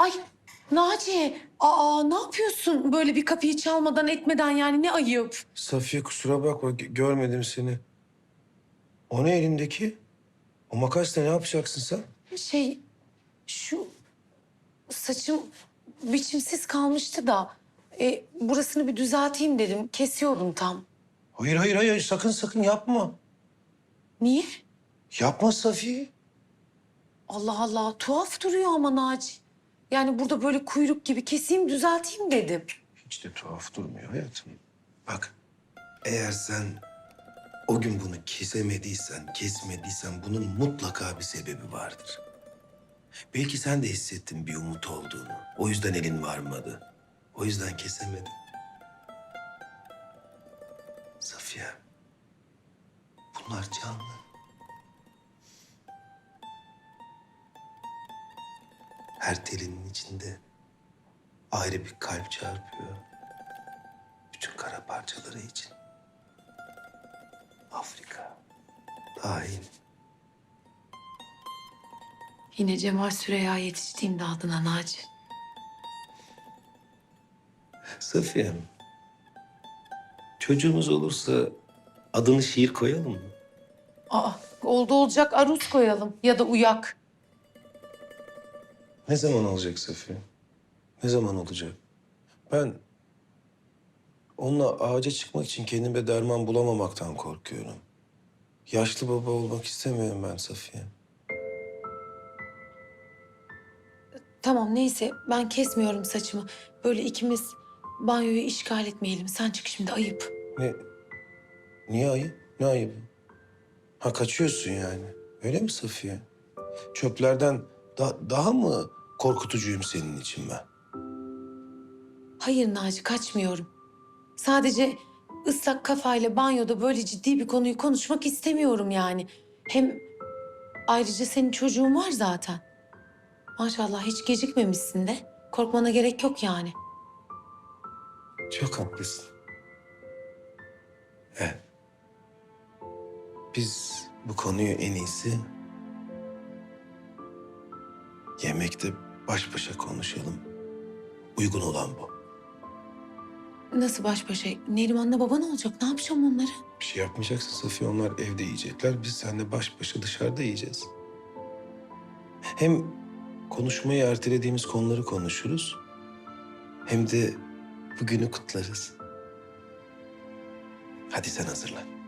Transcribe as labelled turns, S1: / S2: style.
S1: Ay Naciye, aa ne yapıyorsun böyle bir kapıyı çalmadan etmeden yani ne ayıp.
S2: Safiye kusura bakma gö- görmedim seni. O ne elindeki? O makasla ne yapacaksın sen?
S1: Şey şu saçım biçimsiz kalmıştı da e, burasını bir düzelteyim dedim. Kesiyordum tam.
S2: Hayır hayır hayır sakın sakın yapma.
S1: Niye?
S2: Yapma Safiye.
S1: Allah Allah tuhaf duruyor ama Naci. Yani burada böyle kuyruk gibi keseyim düzelteyim dedim.
S2: Hiç de tuhaf durmuyor hayatım. Bak eğer sen o gün bunu kesemediysen, kesmediysen bunun mutlaka bir sebebi vardır. Belki sen de hissettin bir umut olduğunu. O yüzden elin varmadı. O yüzden kesemedin. Safiye, bunlar canlı. Her telinin içinde ayrı bir kalp çarpıyor. Bütün kara parçaları için. Afrika dahil.
S1: Yine Cemal Süreya yetiştiğimde adına Naci.
S2: Safiye'm, çocuğumuz olursa adını şiir koyalım mı?
S1: Aa oldu olacak aruz koyalım ya da uyak.
S2: Ne zaman olacak Safiye? Ne zaman olacak? Ben onunla ağaca çıkmak için kendime derman bulamamaktan korkuyorum. Yaşlı baba olmak istemiyorum ben Safiye.
S1: Tamam neyse ben kesmiyorum saçımı. Böyle ikimiz banyoyu işgal etmeyelim. Sen çık şimdi ayıp.
S2: Ne? Niye ayıp? Ne ayıbı? Ha kaçıyorsun yani. Öyle mi Safiye? Çöplerden da- daha mı korkutucuyum senin için ben?
S1: Hayır Naci kaçmıyorum. Sadece ıslak kafayla banyoda böyle ciddi bir konuyu konuşmak istemiyorum yani. Hem ayrıca senin çocuğun var zaten. Maşallah hiç gecikmemişsin de. Korkmana gerek yok yani.
S2: Çok haklısın. Evet. Biz bu konuyu en iyisi yemekte baş başa konuşalım. Uygun olan bu.
S1: Nasıl baş başa? Neriman'la baban olacak. Ne yapacağım onları?
S2: Bir şey yapmayacaksın Safiye. Onlar evde yiyecekler. Biz seninle baş başa dışarıda yiyeceğiz. Hem konuşmayı ertelediğimiz konuları konuşuruz. Hem de bugünü kutlarız. Hadi sen hazırlan.